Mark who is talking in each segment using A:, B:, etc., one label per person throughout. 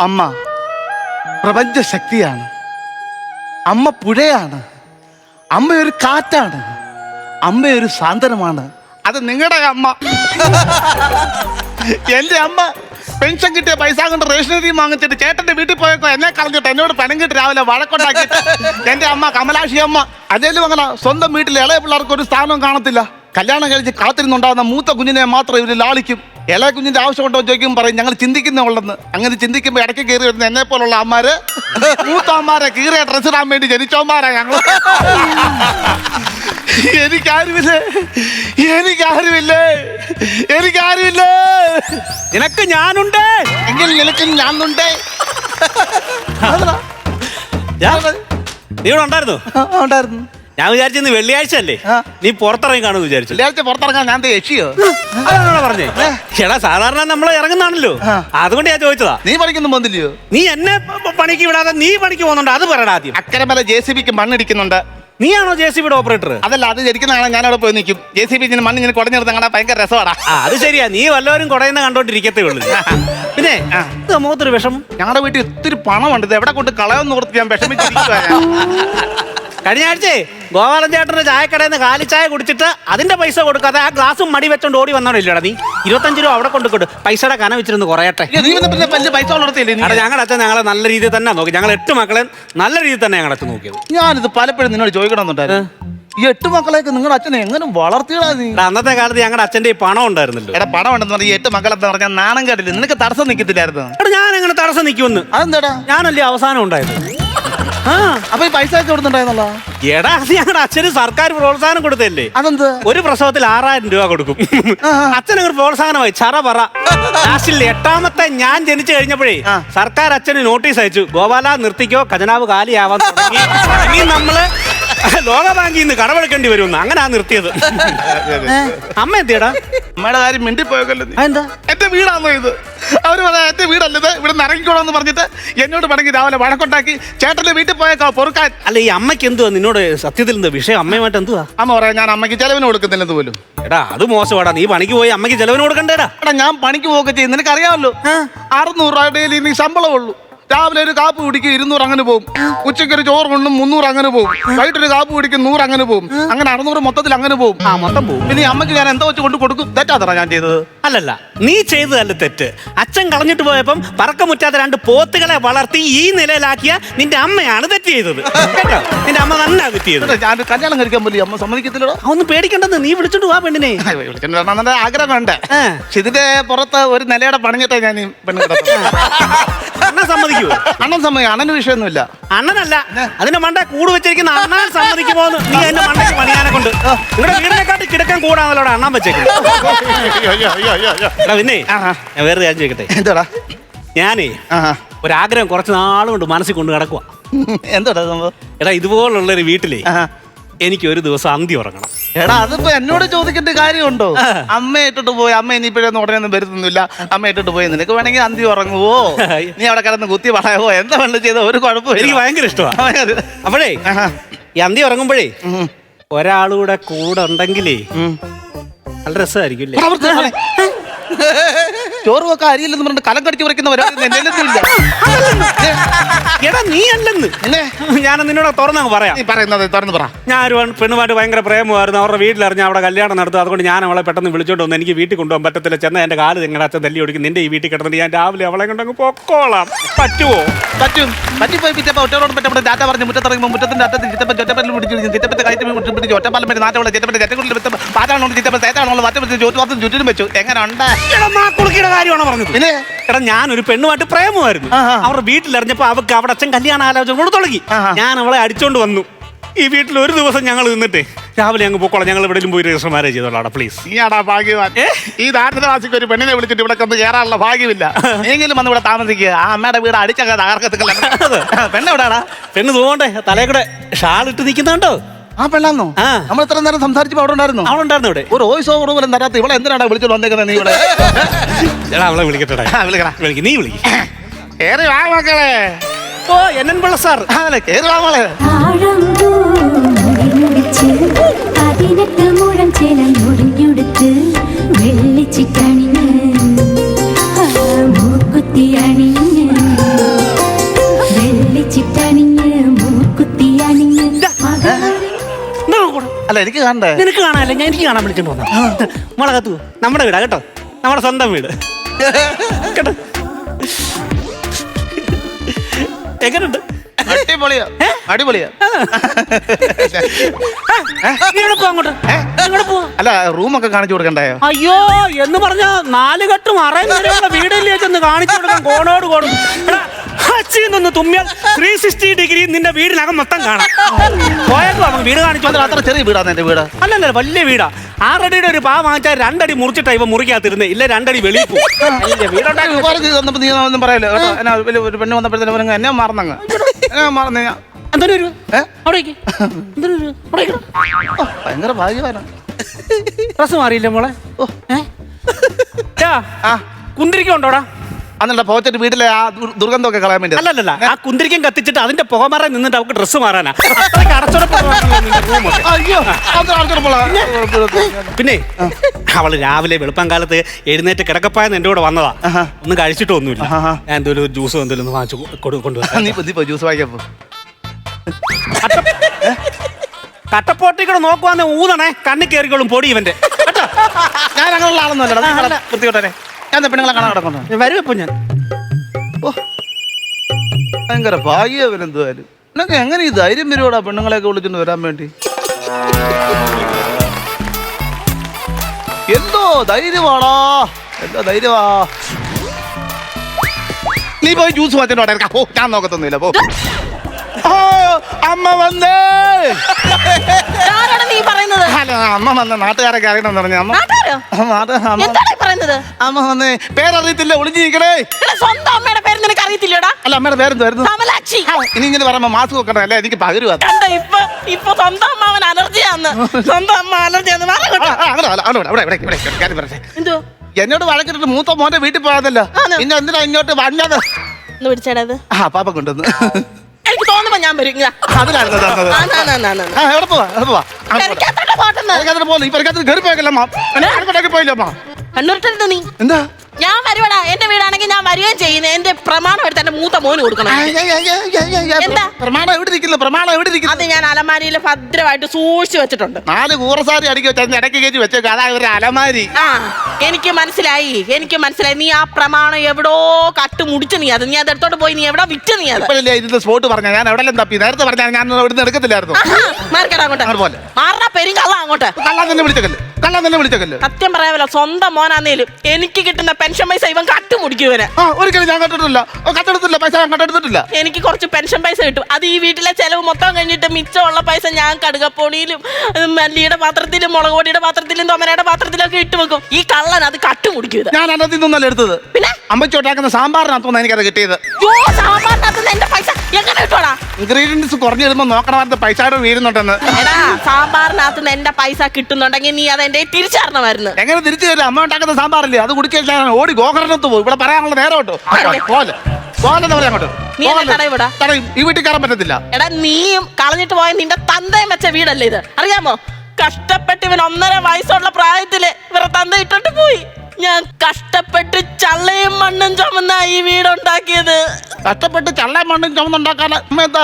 A: അമ്മ പ്രപഞ്ച ശക്തിയാണ് അമ്മ പുഴയാണ്. അമ്മ ഒരു കാറ്റാണ്. അമ്മ ഒരു സാന്ത്വനമാണ്. അത് നിങ്ങളുടെ അമ്മ. എന്റെ അമ്മ പെൻഷൻ കിട്ടിയ പൈസ കൊണ്ട് റേഷനറി വാങ്ങിച്ചിട്ട് ചേട്ടന്റെ വീട്ടിൽ പോയപ്പോ എന്നെ കളഞ്ഞിട്ട് എന്നോട് പനങ്കിട്ട് രാവിലെ വഴക്കുണ്ടാക്കിയിട്ട് എന്റെ അമ്മ കമലാക്ഷി അമ്മ. അതേലും അങ്ങനെ സ്വന്തം വീട്ടിൽ ഇളയ പിള്ളേർക്ക് ഒരു സ്ഥാനവും കാണത്തില്ല. കല്യാണം കഴിച്ച് കാത്തിരുന്നുണ്ടാകുന്ന മൂത്ത കുഞ്ഞിനെ മാത്രം ഇവർ ലാളിക്കും. ഇളയ കുഞ്ഞിന്റെ ആവശ്യമുണ്ടോ ചോദിക്കും പറയും ഞങ്ങൾ ചിന്തിക്കുന്ന ഉള്ളെന്ന്. അങ്ങനെ ചിന്തിക്കുമ്പോൾ ഇടയ്ക്ക് കയറി വരുന്ന എന്നെ പോലുള്ള അമ്മമാര് മൂത്ത അമ്മമാരെ കീറിയ ഡ്രസ് ഇടാൻ വേണ്ടി ജനിച്ചോമാരാ ഞങ്ങൾ എനിക്കാരുമില്ലേ? എനിക്കാരുമില്ലേ? എനിക്കാരുമില്ലേ?
B: നിനക്ക് ഞാനുണ്ട്.
A: എങ്കിൽ നിനക്ക്. ഞാൻ-
B: നീ ഇവിടെ ഉണ്ടായിരുന്നു?
A: ഉണ്ടായിരുന്നു.
B: ഞാൻ വിചാരിച്ചത് വെള്ളിയാഴ്ച അല്ലേ? നീ പുറത്തിറങ്ങി കാണുമെന്ന് വിചാരിച്ചു.
A: വെള്ളിയാഴ്ച പുറത്തിറങ്ങാൻ ഞാൻ യക്ഷിയോ
B: അതാണോ പറഞ്ഞേ? ചേട്ടാ സാധാരണ നമ്മൾ ഇറങ്ങുന്നാണല്ലോ അതുകൊണ്ട് ഞാൻ ചോദിച്ചതാ.
A: നീ പണിക്കൊന്നും പോകുന്നില്ലയോ
B: നീ എന്നെ പണിക്ക് വിടാതെ നീ പണിക്ക് പോകുന്നുണ്ട്. അത് പറയടാ ആദ്യം.
A: അക്കരെ മല ജെ സി ബിക്ക് മണ്ണിടിക്കുന്നുണ്ട്.
B: നീയാണോ ജെ സി ബിയുടെ ഓപ്പറേറ്റർ
A: അതല്ല അത് ജനിക്കുന്നതാണ് ഞാൻ അവിടെ പോയി നിൽക്കും. ജെ സി ബി ഇങ്ങനെ മണ്ണ് ഇങ്ങനെ കുടഞ്ഞെടുത്ത് അങ്ങനെ ഭയങ്കര രസമാടാ
B: അത് ശരിയാ. നീ വല്ലവരും കുടയുന്ന കണ്ടോണ്ടിരിക്കത്തേ ഉള്ളൂ. പിന്നെ സമൂഹത്തിൽ മുഖത്തൊരു വിഷമം
A: ഞങ്ങളുടെ വീട്ടിൽ ഒത്തിരി പണമുണ്ട്. ഇത് എവിടെ കൊണ്ട് കളയെന്ന് ഓർത്ത് ഞാൻ വിഷമിച്ചിരിക്കുക.
B: കഴിഞ്ഞ ആഴ്ചയെ ഗോപാലൻ ചേട്ടന്റെ ചായക്കടയിൽ നിന്ന് കാലിച്ചായ കുടിച്ചിട്ട് അതിന്റെ പൈസ കൊടുക്കാതെ ആ ഗ്ലാസും മടി വെച്ചോണ്ട് ഓടി വന്നോടില്ലടാ നീ. ഇരുപത്തഞ്ച് രൂപ അവിടെ കൊണ്ട് കൊടു. പൈസയുടെ കന വെച്ചിരുന്ന് കുറയട്ടെ.
A: പൈസ കൊടുത്തില്ലേ
B: അവിടെ ഞങ്ങളുടെ അച്ഛൻ ഞങ്ങളെ നല്ല രീതിയിൽ തന്നെ നോക്കി. ഞങ്ങൾ എട്ട് മക്കളെ നല്ല രീതിയിൽ തന്നെ ഞങ്ങളുടെ അച്ഛൻ നോക്കിയത്.
A: ഞാനിത് പലപ്പോഴും നിന്നോട് ചോദിക്കണമെന്നുണ്ടായിരുന്നു. ഈ എട്ട് മക്കളെയൊക്കെ നിങ്ങളുടെ അച്ഛനെ എങ്ങനെ വളർത്തിയടാ നീ?
B: അന്നത്തെ കാലത്ത് ഞങ്ങളുടെ അച്ഛന്റെ ഈ പണം ഉണ്ടായിരുന്നല്ലോ.
A: എടാ പണം ഉണ്ടെന്ന് പറഞ്ഞാൽ എട്ട് മക്കളെന്ന് പറഞ്ഞാൽ നാണം കേട്ടില്ല. നിനക്ക് തടസ്സം നിൽക്കത്തില്ലായിരുന്നു
B: എടാ ഞാൻ എങ്ങനെ തടസ്സം നിൽക്കുമെന്ന്
A: അതെന്താടാ?
B: ഞാനല്ലേ അവസാനം ഉണ്ടായത്? ആ
A: അപ്പൊ ഈ പൈസ കൊടുത്തിട്ടുണ്ടായിരുന്നല്ലോ?
B: എടാ അത് ഞങ്ങളുടെ അച്ഛന് സർക്കാർ പ്രോത്സാഹനം കൊടുത്തല്ലേ
A: അതെന്ത്?
B: ഒരു പ്രസവത്തിൽ ആറായിരം രൂപ കൊടുക്കും. അച്ഛൻ ഒരു പ്രോത്സാഹനമായി ചറ പറ. ലാസ്റ്റിൽ എട്ടാമത്തെ ഞാൻ ജനിച്ചു കഴിഞ്ഞപ്പോഴേ സർക്കാർ അച്ഛന് നോട്ടീസ് അയച്ചു. ഗോപാല നിർത്തിക്കോ ഖജനാവ് കാലിയാവാൻ തുടങ്ങി. ഇനി നമ്മൾ ലോകബാങ്കിൽ നിന്ന് കടമെടുക്കേണ്ടി വരുമെന്ന് അങ്ങനെ ആ നിർത്തിയത് അമ്മ എന്തിയടാ?
A: അമ്മയുടെ കാര്യം മിണ്ടി നീ?
B: എന്താ
A: എന്റെ വീടാണോ ഇത്? അവർ പറയാ എന്റെ വീടല്ലത് ഇവിടെ നിന്ന് ഇറങ്ങിക്കോളാന്ന് പറഞ്ഞിട്ട് എന്നോട് പണങ്ങി രാവിലെ വഴക്കുണ്ടാക്കി ചേട്ടന്റെ വീട്ടിൽ പോയേക്കാ പൊറുക്കാൻ.
B: അല്ല ഈ അമ്മയ്ക്ക് എന്തുവാ? നിന്നോട് സത്യത്തിൽ എന്താ വിഷയം? അമ്മയുമായിട്ട് എന്തുവാ?
A: അമ്മ പറയാ ഞാൻ അമ്മയ്ക്ക് ചെലവിന് കൊടുക്കുന്നില്ലെന്ന് പോലും.
B: എടാ അത് മോശമാടാ. നീ പണിക്ക് പോയി അമ്മയ്ക്ക് ചെലവിന് കൊടുക്കണ്ടേടാ?
A: എടാ ഞാൻ പണിക്ക് പോകുക ചെയ്യും. നിനക്ക് അറിയാമല്ലോ അറുന്നൂറ് രൂപയുടെ നീ ശമ്പളം ഉള്ളൂ. രാവിലെ ഒരു കാപ്പ് കുടിക്കും ഇരുന്നൂറ് അങ്ങനെ പോകും ഉച്ചയ്ക്ക് ഒരു ചോറ് കൊണ്ടും മുന്നൂറ് അങ്ങനെ പോകും വൈകിട്ടൊരു കാപ്പ് കുടിക്കും നൂറ് അങ്ങനെ പോകും അങ്ങനെ അറുന്നൂറ് മൊത്തത്തിൽ അങ്ങനെ പോകും
B: ആ മൊത്തം പോവും.
A: പിന്നെ അമ്മയ്ക്ക് ഞാൻ എന്താ വെച്ച് കൊണ്ട് കൊടുക്കും? തെറ്റാത്തറ ഞാൻ ചെയ്തത്.
B: അല്ലല്ല നീ ചെയ്തതല്ല തെറ്റ്. അച്ഛൻ കളഞ്ഞിട്ട് പോയപ്പം പറക്കമുറ്റാത്ത രണ്ട് പോത്തുകളെ വളർത്തി ഈ നിലയിലാക്കിയ നിന്റെ അമ്മയാണ് തെറ്റ് ചെയ്തത്. കേട്ടോ? നിന്റെ അമ്മ നന്നാ തെറ്റ് ചെയ്തത്.
A: ഞാൻ കല്യാണം കഴിക്കാൻ പോലും അമ്മ സമ്മതിക്കത്തില്ലടോ.
B: ഒന്ന് പേടിക്കണ്ടെന്ന് നീ വിളിച്ചോണ്ട് പോവാ പെണ്ണിനെ.
A: വിളിച്ചിട്ട് വരണമെന്ന് ആഗ്രഹമുണ്ട്
B: ആ.
A: പക്ഷെ ഇതിന്റെ പുറത്ത് ഒരു നിലയുടെ പണിഞ്ഞിട്ടേ ഞാൻ പെണ്ണ് കിടക്കുന്നത്.
B: അണ്ണൻ സമ്മതിക്കുവോ
A: അണ്ണൻ സമ്മതി അണ്ണന് വിഷയമൊന്നുമില്ല.
B: അണ്ണനല്ല. അതിന്റെ മണ്ട കൂട് വെച്ചിരിക്കുന്ന അണ്ണൻ സമ്മതിക്കുമോ നീ എന്റെ മണ്ടയ്ക്ക് പണിയാനെ കൊണ്ട്. നിങ്ങളുടെ വീടിനെക്കാട്ടി കിടക്കാൻ കൂടാന്നല്ലോ അണ്ണാൻ വെച്ചേക്കുന്നത്. എടാ പിന്നെ
A: ആഹാ.
B: ഞാൻ വേറെ കാര്യം ചോദിക്കട്ടെ?
A: എന്താടാ?
B: ഞാനേ. ഒരാഗ്രഹം കുറച്ച് നാളുകൊണ്ട് മനസ്സിൽ കൊണ്ട് കിടക്കുക
A: എന്താടാ സംഭവം?
B: എടാ ഇതുപോലുള്ള ഒരു വീട്ടിലേ എനിക്ക് ഒരു ദിവസം അന്തി ഉറങ്ങണം.
A: എടാ അതിപ്പോ എന്നോട് ചോദിക്കേണ്ട കാര്യമുണ്ടോ? അമ്മ ഇട്ടിട്ട് പോയി അമ്മ ഇനിയിപ്പോഴൊന്നും ഉടനെയൊന്നും വരുത്തുന്നില്ല. അമ്മ ഇട്ടിട്ട് പോയി നിനക്ക് വേണമെങ്കിൽ അന്തി ഉറങ്ങുവോ? നീ അവിടെ കിടന്ന് കുത്തി വളയോ എന്താ വേണ്ട ചെയ്ത ഒരു കുഴപ്പമില്ല.
B: എനിക്ക് ഭയങ്കര ഇഷ്ടമാണ് അപ്പോഴേ. ഈ അന്തി ഉറങ്ങുമ്പോഴേ
A: ഒരാളുകൂടെ
B: ഒരാളൂടെ കൂടെ ഉണ്ടെങ്കിലേ. നല്ല രസമായിരിക്കും
A: ചോറ് വെക്കാൻ അരിയില്ലെന്ന് പറഞ്ഞിട്ട് കലം കടിച്ചു പറിക്കുന്നവരാ
B: എടാ നീ അല്ലെന്ന്. ഞാൻ നിന്നോട് തുറന്നങ്ങ് പറയാം.
A: നീ പറയുന്നത് തുറന്ന് പറ.
B: ഞാൻ ഒരു പെണ്ണുമായിട്ട് ഭയങ്കര പ്രേമമായിരുന്നു. അവരുടെ വീട്ടിലറിഞ്ഞ് അവിടെ കല്യാണം നടത്തും. അതുകൊണ്ട് ഞാൻ അവളെ പെട്ടെന്ന് വിളിച്ചോണ്ട് വന്നു എനിക്ക് വീട്ടിൽ കൊണ്ടുപോകാൻ പറ്റത്തില്ല. ചെന്ന എന്റെ കാൽ നിങ്ങളുടെ അച്ഛൻ തല്ലി ഒടിക്കും നിന്റെ ഈ വീട്ടിൽ കിടന്നിട്ട് ഞാൻ രാവിലെ അവളെ കൊണ്ടങ്ങ് പൊക്കോളാം. പറ്റുമോ
A: പറ്റും. പോയി പിറ്റപ്പ ഒറ്റോട് പറ്റപ്പെട്ട ഡാറ്റ പറഞ്ഞ് മുറ്റത്തിറങ്ങുമ്പോൾ മുറ്റത്തിന്റെ അറ്റത്ത് ചിറ്റപ്പൻ ചൊറ്റപ്പല്ലിൽ പിടിച്ചു ചിറ്റപ്പറ്റ കയറ്റി പിടിച്ച് ഒറ്റപ്പാലം പറ്റി നാട്ടുള്ള ചിറ്റപ്പറ്റ ചെറ്റക്കുള്ളിൽ പാറ്റാണോ ചിറ്റപ്പൻ തേറ്റാണോ മറ്റേ ചുറ്റിനും വെച്ചു. എങ്ങനെ ഉണ്ട്?
B: മാക്കുളുക്കിയുടെ കാര്യമാണ് പറഞ്ഞത്?
A: പിന്നെ?
B: എടാ ഞാനൊരു പെണ്ണുമായിട്ട് പ്രേമമായിരുന്നു. അവരുടെ വീട്ടിലറിഞ്ഞപ്പോ അവക്ക് അവിടെ അച്ഛൻ കല്യാണ ആലോചന കൊണ്ട് തുടങ്ങി. ഞാൻ അവളെ അടിച്ചോണ്ട് വന്നു. ഈ വീട്ടിൽ ഒരു ദിവസം ഞങ്ങൾ നിന്നിട്ടേ രാവിലെ അങ്ങ് പോക്കോളാം. ഞങ്ങൾ എവിടെയും പോയി രജിസ്റ്റർ മാരേജ് ചെയ്തോളാം പ്ലീസ്
A: നീയാടാ ഭാഗ്യവാൻ. ഈ ദാരിദ്ര്യവാസിക്ക് ഒരു പെണ്ണിനെ വിളിച്ചിട്ട് ഇവിടെ കന്ന് കയറാനുള്ള ഭാഗ്യമില്ല. എങ്കിലും വന്ന് ഇവിടെ താമസിക്കുക. ആ അമ്മയുടെ വീട് അടിച്ചങ്ങ് തകർക്കത്തില്ല. പെണ്ണെവിടാടാ
B: പെണ്ണ് തോണ്ടേ തലേ കൂടെ ഷാൾ ഇട്ട് നിൽക്കുന്നുണ്ടോ?
A: ആ പെണ്ണാന്നോ? നമ്മൾ എത്ര നേരം സംസാരിച്ചപ്പോ അവിടെ ഉണ്ടായിരുന്നു?
B: അവിടെ ഉണ്ടായിരുന്നു ഇവിടെ.
A: ഒരു വോയിസ് ഓവർ പോലും തരാത്ത ഇവിടെ എന്തിനാണ് വിളിച്ചോണ്ട് വന്നേക്കുന്നത് നീ ഇവിടെ?
B: എടാ അവളെ വിളിക്കട്ടെ വിളിക്ക് നീ വിളിക്ക്.
A: കേറി വാ മക്കളെ.
B: ഓ എൻ എൻ പിള്ള സാർ.
A: അതെ കേറി വാ മോളെ
C: പതിനെട്ട് മുഴം ചില മുടിഞ്ഞുടുത്ത് വെള്ളിച്ചിട്ടണിഞ്ഞ് മൂക്കുത്തി അണിഞ്ഞ്
B: കൂടെ?
A: അല്ല എനിക്ക് കാണണ്ടേ?
B: നിനക്ക് കാണാനല്ല ഞാൻ എനിക്ക് കാണാൻ വിളിച്ചോണ്ട് വന്ന മുളകത്തു നമ്മുടെ വീടാ കേട്ടോ? നമ്മുടെ സ്വന്തം വീട്. കേട്ടോ? എങ്ങനെയുണ്ട്
A: അടിപൊളിയാ. അടിപൊളിയാ.
B: ആ, പോ അങ്ങോട്ട്. എവിടെ പോ.
A: അല്ല റൂമൊക്കെ കാണിച്ചു കൊടുക്കണ്ടായോ?
B: അയ്യോ എന്ന് പറഞ്ഞ നാല് കെട്ടും അറയും വരെയുള്ള ചെന്ന് കാണിച്ചു കൊടുക്കാൻ കോണോട് കോടും എടാ, ഹച്ചിയിൽ നിന്ന് തുമ്മിയാൽ ത്രീ സിക്സ്റ്റി ഡിഗ്രി നിന്റെ വീടിനകം മൊത്തം കാണാം. പോയേക്കോ നമുക്ക് വീട് കാണിച്ചു
A: അത് അത്ര ചെറിയ വീടാണ് എന്റെ വീട്?
B: അല്ലല്ല വലിയ വീടാ. ആറടിയുടെ ഒരു പാ വാങ്ങിച്ചാൽ രണ്ടടി മുറിച്ചിട്ടാ ഇവ മുറിക്കാത്തിരുന്നേ ഇല്ല രണ്ടടി വെളിയിൽ പോകും.
A: നീ ഒന്നും പറയല്ലോ? കേട്ടോ എന്നാ ഒരു പെണ്ണ് വന്നപ്പോഴത്തേനും എന്നെ മറന്നങ്ങ്. മറന്നു ഭയങ്കര ഭാഗ്യവാനാണ്
B: ഡ്രസ് മാറിയില്ലേ മോളെ?
A: ഓ. അന്നല്ല പോച്ചിട്ട് വീട്ടിലെ ആ ദുർ- ദുർഗന്ധമൊക്കെ കളയാൻ വേണ്ടി
B: അല്ലല്ല ആ കുന്തിരിക്കം കത്തിച്ചിട്ട് അതിന്റെ പുകമറ നിന്നിട്ട് അവൾക്ക് ഡ്രസ്സ് മാറാനാ. അത്രയ്ക്ക് അടച്ചുറപ്പുള്ളതാണല്ലോ നിന്റെ റൂമൊക്കെ.
A: അയ്യോ അത് ആൾക്കാർ
B: പിന്നെ? അവൾ രാവിലെ വെളുപ്പം കാലത്ത് എഴുന്നേറ്റ് കിടക്കപ്പായെന്ന് എന്റെ കൂടെ വന്നതാ. ഒന്നും കഴിച്ചിട്ടൊന്നുമില്ല
A: ആഹാ.
B: ഞാൻ എന്തോ ജ്യൂസ് ഒന്ന് വാങ്ങിച്ചു കൊണ്ടുവരാം.
A: നീ നീ പോ ജ്യൂസ് വാങ്ങിക്കപ്പോ.
B: കട്ടപ്പോട്ടി കൂടെ നോക്കുവാന്നെ ഊതണേ. കണ്ണി കയറിക്കോളും പൊടി ഇവന്റെ
A: ഞാൻ അങ്ങനെയുള്ള ആളൊന്നുമല്ല വൃത്തിയോട്ടെ ഞാൻ ദേ പെണ്ണുങ്ങളെ കാണാൻ കിടക്കുന്നു.
B: വരും ഇപ്പൊ ഞാൻ.
A: ഓ ഭയങ്കര ഭാഗ്യവനെന്തുവായാലും നിനക്ക് എങ്ങനെ ഈ ധൈര്യം വരുവാടാ പെണ്ണുങ്ങളെയൊക്കെ വിളിച്ചിട്ട് വരാൻ വേണ്ടി? എന്തോ ധൈര്യമാടാ എന്തോ ധൈര്യമാ. നീ പോയി ജ്യൂസ് വാങ്ങിച്ചോട്ടെ ഓ ഞാൻ നോക്കത്തൊന്നുമില്ല പോ. അമ്മ വന്നേ.
D: നീ പറയുന്നത്?
A: അല്ല അമ്മ വന്ന നാട്ടുകാരൊക്കെ അറിയണമെന്ന് പറഞ്ഞു. അമ്മ
D: നാട്ടുകാരോ?
A: അമ്മ അത് അമ്മ അമ്മ വന്നേ. പേരറിയത്തില്ല ഒളിഞ്ഞിരിക്കണേ.
D: എടാ, സ്വന്തം അമ്മയുടെ പേര് നിനക്ക് അറിയത്തില്ലടാ.
A: അല്ല അമ്മയുടെ പേരെന്തായിരുന്നു?
D: കമലാക്ഷി.
A: ഇനി ഇങ്ങനെ പറയുമ്പോ മാസ്ക് വെക്കണ്ട അല്ലേ? എനിക്ക് പകരുവാ.
D: കണ്ട ഇപ്പൊ ഇപ്പൊ സ്വന്തം അമ്മാവൻ അലർജിയാന്ന്. സ്വന്തം അമ്മ അലർജിയാന്ന്.
A: ആ,
D: മാറങ്ങോട്ട്
A: ആ, അവിടെ വാ, അവിടെ അവിടെ ഇവിടെ ഇവിടെ ഇവിടെ കാര്യം പറയട്ടെ.
D: എന്തോ?
A: എന്നോട് വഴക്കിട്ടിട്ട് മൂത്ത മോന്റെ വീട്ടിൽ പോയതല്ലോ
D: ആണോ?
A: പിന്നെ എന്തിനാ ഇങ്ങോട്ട് വന്നത്?
D: ഒന്ന് ഇത്.
A: ആ പാപ്പ കൊണ്ടുവന്ന്.
D: എനിക്ക് തോന്നുമ്പോ ഞാൻ വരും. ഇങ്ങാ.
A: അതിലായിരുന്നു തന്നത്
D: ആ, നാ, നാ, നാ, നാ, നാ.
A: ആ എവിടെ പോവാ? എവിടെ പോവാ?
D: പെരക്കകത്തോട്ട് പോട്ടെന്ന്.
A: പെരക്കകത്തിന് പോലെ ഈ പെരക്കകത്തിന് കയറി പോയക്കല്ല അമ്മ. എന്നെ അടുപ്പണ്ടാക്കി പോയില്ലോ അമ്മ?
D: കണ്ണൂരിട്ടരുത് നീ?
A: എന്താ?
D: ഞാൻ വരുവടാ. എന്റെ വീടാണെങ്കിൽ ഞാൻ വരികയും ചെയ്യുന്നത് എന്റെ പ്രമാണം എടുത്ത് എന്റെ മൂത്ത മോന് കൊടുക്കണം.
A: ആ,
D: എന്താ?
A: പ്രമാണം എവിടെ ഇരിക്കുന്നു? പ്രമാണം എവിടെ ഇരിക്കുന്നു?
D: അത് ഞാൻ അലമാരിയിൽ ഭദ്രമായിട്ട് സൂക്ഷിച്ചു വെച്ചിട്ടുണ്ട്.
A: നാല് കൂറസാരി അടിക്കി വെച്ച ഇടയ്ക്ക് കയറ്റി വെച്ചേക്കും. അതാ ഒരു അലമാരി.
D: ആ. എനിക്ക് മനസ്സിലായി എനിക്ക് മനസ്സിലായി. നീ ആ പ്രമാണം എവിടോ കട്ട് മുടിച്ചു നീ അത്. നീ അത് എടുത്തോട്ട് പോയി നീ എവിടെ വിറ്റ് നീ അത്?
A: ഇപ്പോഴല്ലേ ഇതിന്റെ സ്പോട്ട് പറഞ്ഞ ഞാൻ എവിടെല്ലാം തപ്പി? നേരത്തെ പറഞ്ഞാൽ ഞാൻ ഇവിടുന്ന് എടുക്കത്തില്ലായിരുന്നു.
D: ആഹാ, മാറിക്കടാ അങ്ങോട്ട്.
A: അങ്ങോട്ട് പോലെ.
D: മാറണ പെരുങ്കള്ള അങ്ങോട്ട്.
A: കള്ളാൻ തന്നെ വിളിച്ചക്കല്ല്. കള്ളാൻ തന്നെ വിളിച്ചക്കല്ല്.
D: സത്യം പറയാമല്ലോ സ്വന്തം മോനാന്നേലും എനിക്ക് കിട്ടുന്ന പെൻഷൻ പൈസ ഇവൻ കട്ട് മുടിക്കും ഇവന്.
A: ആ ഒരിക്കലും ഞാൻ കണ്ടിട്ടില്ല ഓ, കട്ടെടുത്തില്ല പൈസ ഞാൻ കട്ടെടുത്തിട്ടില്ല.
D: എനിക്ക് കുറച്ച് പെൻഷൻ പൈസ കിട്ടും. അത് ഈ വീട്ടിലെ ചെലവ് മൊത്തം കഴിഞ്ഞിട്ട് മിച്ചമുള്ള പൈസ ഞാൻ കടുകപ്പൊണിയിലും ഉം, മല്ലിയുടെ പാത്രത്തിലും മുളക് പൊടിയുടെ പാത്രത്തിലും തൊമരയുടെ പാത്രത്തിലൊക്കെ ഇട്ട് വെക്കും. ഈ കള്ളൻ അത് കട്ട് മുടിക്കും
A: ഞാൻ അതിൽ നിന്നല്ല എടുത്തത്.
D: പിന്നെ?
A: അമ്മച്ചി ഉണ്ടാക്കുന്ന സാമ്പാറിനകത്തൊന്നും എനിക്കത് കിട്ടിയത്.
D: യോ സാമ്പാറിനകത്ത് എന്റെ പൈസ എങ്ങനെ കിട്ടുവാടാ?
A: ഇൻഗ്രീഡിയൻസ് കുറഞ്ഞു വരുമ്പോ നോക്കണമായിരുന്നു പൈസ അവിടെ വീഴുന്നുണ്ടെന്ന്
D: എടാ സാമ്പാറിനകത്ത് നിന്ന് എന്റെ പൈസ കിട്ടുന്നുണ്ടെങ്കിൽ നീ അത് എന്റെ തിരിച്ചറിഞ്ഞമായിരുന്നു
A: എങ്ങനെ തിരിച്ചു തരും? അമ്മ ഉണ്ടാക്കുന്ന സാമ്പാറില്ലേ? അത് കുടിക്കാൻ ഓടി ഗോകരണത്ത് പോകും ഇവിടെ പറയാനുള്ള നേരം കേട്ടോ പോലെ പോലെന്ന് പറയാം അങ്ങോട്ട്.
D: നീ എന്നെ?
A: തടയും ഈ വീട്ടിൽ കയറാൻ പറ്റത്തില്ല.
D: എടാ നീയും കളഞ്ഞിട്ട് പോയ നിന്റെ തന്തയും വെച്ച വീടല്ലേ ഇത്? അറിയാമോ? കഷ്ടപ്പെട്ട് ഇവൻ ഒന്നര വയസ്സുള്ള പ്രായത്തിൽ ഇവരെ തന്ത ഇട്ടിട്ട് പോയി. ഞാൻ കഷ്ടപ്പെട്ട് ചള്ളയും മണ്ണും ചുമന്ന ഈ വീടുണ്ടാക്കിയത്.
A: കഷ്ടപ്പെട്ട് ചള്ളയും മണ്ണും ചുമന്നുണ്ടാക്കാൻ അമ്മ എന്താ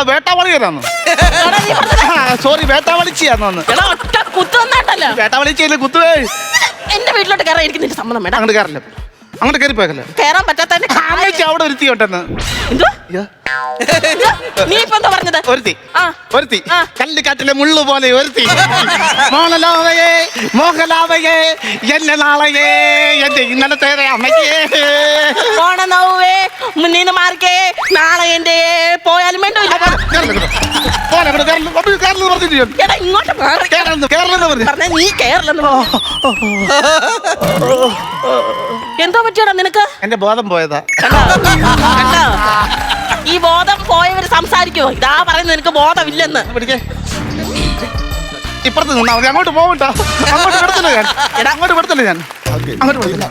A: സോറി വേട്ടാവളിച്ചിയാന്ന്
D: എടാ ഒറ്റ കുത്തു വന്നാട്ടല്ലോ.
A: കുത്തുവേ.
D: എന്റെ വീട്ടിലോട്ട് കയറാൻ എനിക്ക് നിന്റെ സമ്മതം വേണം
A: അങ്ങോട്ട് കയറില്ല. അങ്ങോട്ട് കയറി പോകല്ലേ
D: കേറാൻ പറ്റാത്ത
A: അമ്മച്ചി അവിടെ ഒരുത്തിയോട്ടെന്ന്
D: എന്തോ നീ ഇപ്പൊ എന്താ പറഞ്ഞത്?
A: ഒരുത്തി.
D: ആ.
A: ഒരുത്തി.
D: ആ.
A: കല്ലുകാട്ടിലെ മുള്ളു പോലെ ഒരുത്തി. മോഹലാവയേ മോഹലാവയേ എന്നെ നാളെയേ എന്റെ ഇന്നലത്തെ അമ്മയ്ക്കേ.
D: ഓണ നൗവേ മുന്നീന്ന് മാർക്കേ നാളെ എന്റെ പോയാലും വേണ്ടില്ല എടാ ഇങ്ങോട്ട് മാറി. പറഞ്ഞ. നീ എന്തോ പറ്റിയടാ നിനക്ക്?
A: എന്റെ ബോധം പോയതാ.
D: കണ്ടോ? ഈ ബോധം പോയവര് സംസാരിക്കുമോ ഇതാ പറയുന്നത് നിനക്ക് ബോധമില്ലെന്ന്.
A: പിടിക്കേ. ഇപ്പുറത്ത് നിന്നാ മതി. അങ്ങോട്ട് പോകണ്ട അങ്ങോട്ട് വിടത്തില്ല ഞാൻ. എടാ. അങ്ങോട്ട് വിടത്തില്ല ഞാൻ. അങ്ങോട്ട് വിടത്തില്ല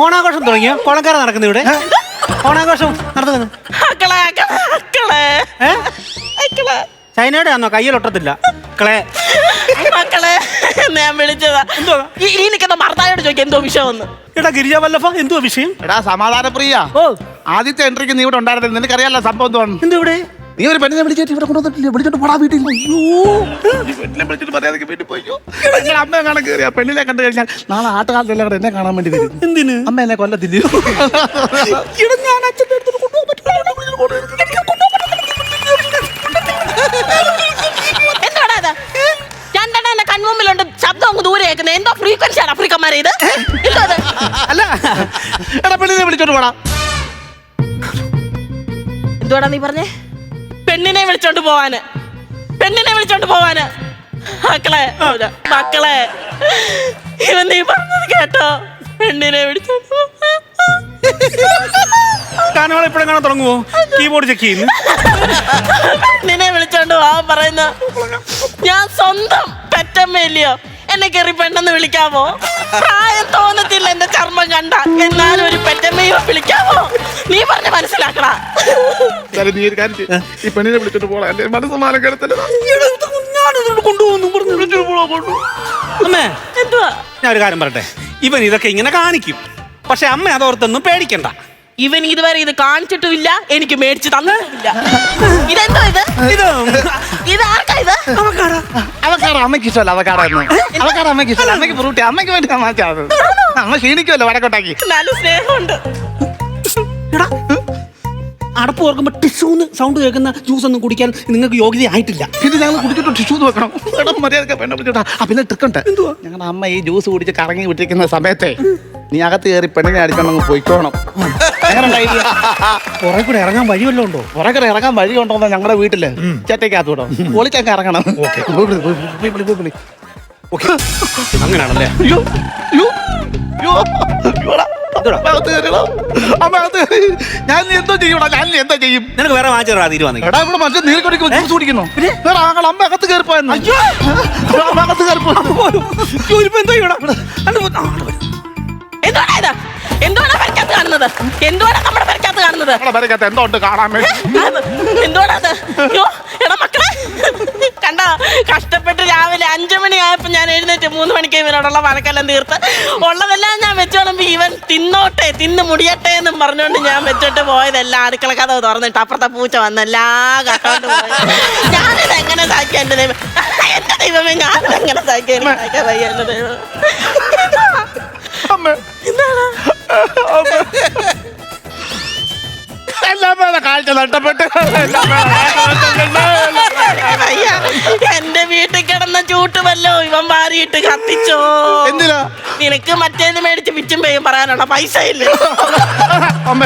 B: ഓണാഘോഷം തുടങ്ങിയോ? കോളക്കാര നടക്കുന്നു ഇവിടെ? ഓണാഘോഷം നടത്തുന്നു ചൈനയുടെ ആണോ കയ്യിലൊട്ടത്തില്ല ക്ലേ
D: മക്കളെ. ഞാൻ വിളിച്ചതാ.
B: എന്തോ?
D: ഈ ഈ നിൽക്കുന്ന മർദ്ദായോട് ചോദിക്കാം എന്തോ വിഷയമെന്ന്.
B: എടാ ഗിരിജ വല്ലഭ എന്തോ വിഷയം?
A: എടാ സമാധാന പ്രിയ
B: ഓ.
A: ആദ്യത്തെ എൻട്രിക്ക് നീ ഇവിടെ ഉണ്ടായിരുന്നില്ല. നിനക്കറിയാലോ സംഭവം എന്തുവാണ്
B: എന്തു ഇവിടെ?
A: നീ ഒരു പെണ്ണിനെ വിളിച്ചിട്ട് ഇവിടെ കൊണ്ടുവന്നിട്ടില്ലേ? വിളിച്ചോണ്ട് പോടാ വീട്ടിൽ. അയ്യോ. പെണ്ണിനെ വിളിച്ചിട്ട് പറയാതെ വീട്ടിൽ പോയോ നിങ്ങൾ അമ്മ കാണാൻ കയറിയ പെണ്ണിനെ കണ്ടു കഴിഞ്ഞാൽ നാളെ ആട്ടുകാലത്തെല്ലാം കൂടെ എന്നെ കാണാൻ വേണ്ടി വരും.
B: എന്തിന്?
A: അമ്മ എന്നെ കൊല്ലത്തില്ലയോ
B: ഇവിടെ ഞാൻ അച്ഛന്റെ അടുത്ത് കൊണ്ടുപോകാൻ പറ്റില്ല.
D: എന്താണ് അത് രണ്ടെണ്ണം എന്റെ കൺമുമ്പിലുണ്ട്. ശബ്ദം അങ്ങ് ദൂരെ കേൾക്കുന്നത് എന്തോ ഫ്രീക്വൻസിയാണ് ആഫ്രിക്കന്മാരെ ഇത്? എന്തോ അത്
B: അല്ല.
A: എടാ പെണ്ണിനെ വിളിച്ചോണ്ട് പോടാ.
D: എന്തുവാടാ നീ പറഞ്ഞേ? പെണ്ണിനെ വിളിച്ചോണ്ട് പോവാന്. പെണ്ണിനെ വിളിച്ചോണ്ട് പോവാന്. മക്കളെ മക്കളെ. ഇവൻ നീ പറഞ്ഞത് കേട്ടോ. പെണ്ണിനെ വിളിച്ചോണ്ട്.
B: ഗാനമേള ഇപ്പോഴും കാണാൻ തുടങ്ങുമോ കീബോർഡ് ചെക്ക് ചെയ്യുന്നു.
D: പെണ്ണിനെ വിളിച്ചോണ്ട് പോവാൻ പറയുന്ന ഞാൻ സ്വന്തം പെറ്റമ്മയില്ലയോ? എന്നെ കയറി പെണ്ണെന്ന് വിളിക്കാമോ പ്രായം തോന്നത്തില്ല എന്റെ ചർമ്മം കണ്ട. എന്നാലും ഒരു പെറ്റമ്മയോ വിളിക്കാമോ നീ പറഞ്ഞ മനസ്സിലാക്കടാ.
A: എന്തായാലും നീ ഒരു കാര്യം ചെയ്യ്. ഈ പെണ്ണിനെ വിളിച്ചോണ്ട് പോടാ. എന്റെ മനസ്സമാനം കിടത്തില്ല
B: ഞാനിതുകൊണ്ട് കൊണ്ടുപോകുന്നു പറഞ്ഞു വിളിച്ചിട്ട് പോകാൻ കൊണ്ടു അമ്മേ
D: എന്തുവാ?
B: ഞാൻ ഒരു കാര്യം പറയട്ടെ. ഇവൻ ഇതൊക്കെ ഇങ്ങനെ കാണിക്കും. പക്ഷെ അമ്മ അതോർത്തൊന്നും പേടിക്കണ്ട.
D: ഇവൻ ഇതുവരെ ഇത് കാണിച്ചിട്ടുമില്ല എനിക്ക് മേടിച്ചു തന്നിട്ടില്ല ഇതെന്തോ ഇത്?
B: ഇത്.
D: ഇത് ആർക്കാ ഇത്?
B: അവക്കാടാ.
A: അവക്കാട അമ്മയ്ക്ക് ഇഷ്ടമല്ല അവക്കാട അവക്കാട അമ്മയ്ക്ക് ഇഷ്ടമല്ല. അമ്മയ്ക്ക് ഫ്രൂട്ടി അമ്മയ്ക്ക് വേണ്ടി മാറ്റാത് അമ്മ ക്ഷീണിക്കുമല്ലോ വടക്കോട്ടാക്കി.
D: നല്ല സ്നേഹമുണ്ട്.
B: എടാ അടപ്പ് ഓർക്കുമ്പോ ടിഷ്യൂന്ന് സൗണ്ട് കേൾക്കുന്ന ജ്യൂസ് ഒന്നും കുടിക്കാൻ നിങ്ങൾക്ക് യോഗ്യത ആയിട്ടില്ല
A: പിന്നെ ഞങ്ങൾ കുടിച്ചിട്ട് ടിഷ്യൂ വെക്കണം. മര്യാദ ആ പിന്നെ ട്രിക്കുണ്ട് ഞങ്ങളുടെ അമ്മ ഈ ജ്യൂസ് കുടിച്ച് കറങ്ങി വിട്ടിരിക്കുന്ന സമയത്തെ നീ അകത്ത് കയറി പെണ്ണിനെ അടിച്ചോണ്ടങ്ങ് പോയിക്കോണം.
B: കുറെ കൂടെ ഇറങ്ങാൻ വഴി വല്ലതും ഉണ്ടോ?
A: കൂടെ ഇറങ്ങാൻ വഴി ഞങ്ങളുടെ വീട്ടിൽ. ചേട്ടയ്ക്കകത്ത് വിടോ പൊളിച്ചൊക്കെ ഇറങ്ങണം. കയറി. ഞാൻ ഇനി എന്തോ ചെയ്യൂടാ ഞാൻ ഇനി എന്തോ ചെയ്യും.
B: നിനക്ക് വേറെ വാങ്ങിച്ചാ തീരുമാനിക്കും.
A: എടാ ഇവിടെ മറ്റേ നീര് കുടിക്കുന്നു ജ്യൂസ് കുടിക്കുന്നു. എടാ, ആങ്ങൾ അമ്മ അകത്ത് കയറി പോയെന്ന് അകത്ത് കയറി
B: എന്തോ ഇവിടെ
D: എന്തുവാടാ ഇത്? പരിക്കകത്ത് കാണുന്നത്? എന്തുവാടാ നമ്മുടെ പരിക്കകത്ത് കാണുന്നത്?
A: ഞങ്ങളുടെ പേരക്കകത്ത് എന്തോ ഉണ്ട് കാണാൻ വേണ്ടി?
D: അത് എന്തുവാടാ അത് അയ്യോ എടാ മക്കളെ. കണ്ടോ? കഷ്ടപ്പെട്ട് രാവിലെ അഞ്ചു മണിയായപ്പോ ഞാൻ എഴുന്നേറ്റ് മൂന്ന് മണിക്ക് ഇവനോടുള്ള വഴക്കെല്ലാം തീർത്ത്. ഉള്ളതെല്ലാം ഞാൻ വെച്ചോളുമ്പോ ഇവൻ തിന്നോട്ടെ തിന്ന് മുടിയട്ടെ എന്നും പറഞ്ഞുകൊണ്ട് ഞാൻ വെച്ചിട്ട് പോയതെല്ലാം അടുക്കള കഥ തുറന്നിട്ട് അപ്പുറത്തെ പൂച്ച വന്നെല്ലാ കട്ടോണ്ട് പോയി. ഞാനിത് എങ്ങനെ സാക്കി എന്റെ ദൈവം? എന്റെ ദൈവമേ ഞാനിത് എങ്ങനെ സാക്കി എനിക്ക് സഹിക്കാൻ വയ്യ എന്റെ ദൈവം.
A: അമ്മ. എല്ലാം വേണം കാഴ്ച നഷ്ടപ്പെട്ട്.
D: വയ്യ. എന്റെ വീട്ടിൽ കിടന്ന ചൂട്ടുമല്ലോ ഇവൻ മാറിയിട്ട് കത്തിച്ചോ
A: എന്തിനാ
D: നിനക്ക് മേടിച്ച് പിച്ചും പേയും പറയാനുള്ള പൈസ ഇല്ല
A: അമ്മ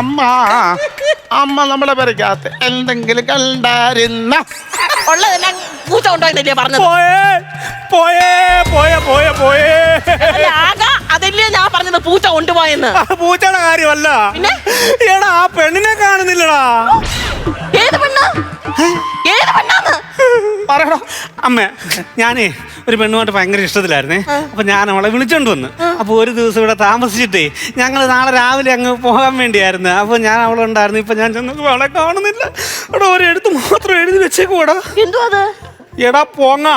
A: അമ്മ അമ്മ നമ്മളെ പേരക്കകത്ത് എന്തെങ്കിലും കണ്ടായിരുന്ന.
D: ഉള്ളതെല്ലാം പൂച്ച കൊണ്ടുപോയില്ലേ പറഞ്ഞത്?
B: പോയേ പോയേ പോയേ പോയേ പോയേ.
D: അല്ല, ആകെ അതല്ലേ ഞാൻ പറഞ്ഞത് പൂച്ച കൊണ്ടുപോയെന്ന്.
B: പൂച്ചയുടെ കാര്യമല്ല.
D: പിന്നെ?
B: എടാ ആ പെണ്ണിനെ കാണുന്നില്ലടാ.
D: ഏത് പെണ്ണ്? ഏത് പെണ്ണാന്ന്?
A: പറയടാ.
B: അമ്മേ ഞാനേ ഒരു പെണ്ണുമായിട്ട് ഭയങ്കര ഇഷ്ടത്തിലായിരുന്നേ. അപ്പൊ ഞാൻ അവളെ വിളിച്ചോണ്ട് വന്നു. അപ്പൊ ഒരു ദിവസം ഇവിടെ താമസിച്ചിട്ടേ ഞങ്ങൾ നാളെ രാവിലെ അങ്ങ് പോകാൻ വേണ്ടിയായിരുന്നു. അപ്പൊ ഞാൻ അവളെ ഉണ്ടായിരുന്നു. ഇപ്പൊ ഞാൻ ചെന്നപ്പോ അവളെ കാണുന്നില്ല. ഇവിടെ ഒരെടുത്ത് മാത്രം എഴുതി വെച്ചേക്കൂടാ
D: എന്തോ അത്?
B: എടാ പോങ്ങ.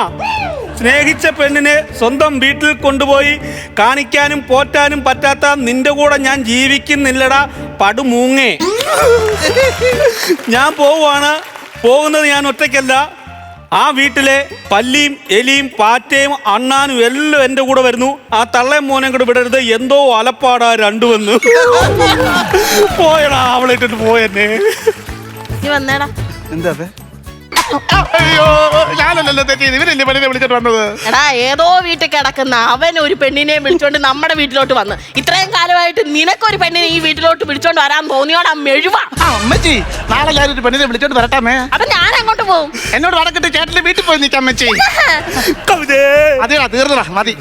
B: സ്നേഹിച്ച പെണ്ണിനെ സ്വന്തം വീട്ടിൽ കൊണ്ടുപോയി കാണിക്കാനും പോറ്റാനും പറ്റാത്ത നിന്റെ കൂടെ ഞാൻ ജീവിക്കുന്നില്ലടാ. പടുമൂങ്ങേ. ഞാൻ പോവാണ് പോകുന്നത് ഞാൻ ഒറ്റയ്ക്കല്ല. ആ വീട്ടിലെ പല്ലിയും എലിയും പാറ്റയും അണ്ണാനും എല്ലാം എന്റെ കൂടെ വരുന്നു. ആ തള്ളയും മോനെ കൂടെ വിടരുത്. എന്തോ അലപ്പാടാ രണ്ടു വന്ന് പോയടാ അവളെ ഇട്ടിട്ട് പോയെന്നെ.
D: നീ വന്നേടാ.
A: എന്താ? അയ്യോ ഞാനല്ലല്ലോ തെറ്റിയത്. ഇവരല്ലേ പെണ്ണിനെ വിളിച്ചിട്ട് വന്നത്?
D: എടാ ഏതോ വീട്ടിൽ കിടക്കുന്ന അവൻ ഒരു പെണ്ണിനെ വിളിച്ചോണ്ട് നമ്മുടെ വീട്ടിലോട്ട് വന്ന്. ഇത്രയും കാലമായിട്ട് നിനക്കൊരു പെണ്ണിനെ ഈ വീട്ടിലോട്ട് വിളിച്ചോണ്ട് വരാൻ തോന്നിയോടാ മെഴുവാ?
A: ആ അമ്മച്ചി നാളെ ഞാൻ ഒരു പെണ്ണിനെ വിളിച്ചോണ്ട് വരട്ടാമേ.
D: അപ്പൊ ഞാൻ അങ്ങോട്ട് പോകും
A: എന്നോട് വടക്കിട്ട് ചേട്ടന്റെ വീട്ടിൽ പോയി നിൽക്കാം അമ്മച്ചി.
B: കവിതേ.
A: അതെടാ തീർന്നടാ മതി.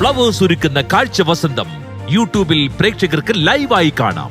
E: ഫ്ലവേഴ്സ് ഒരുക്കുന്ന കാഴ്ച വസന്തം യൂട്യൂബിൽ പ്രേക്ഷകർക്ക് ലൈവായി കാണാം.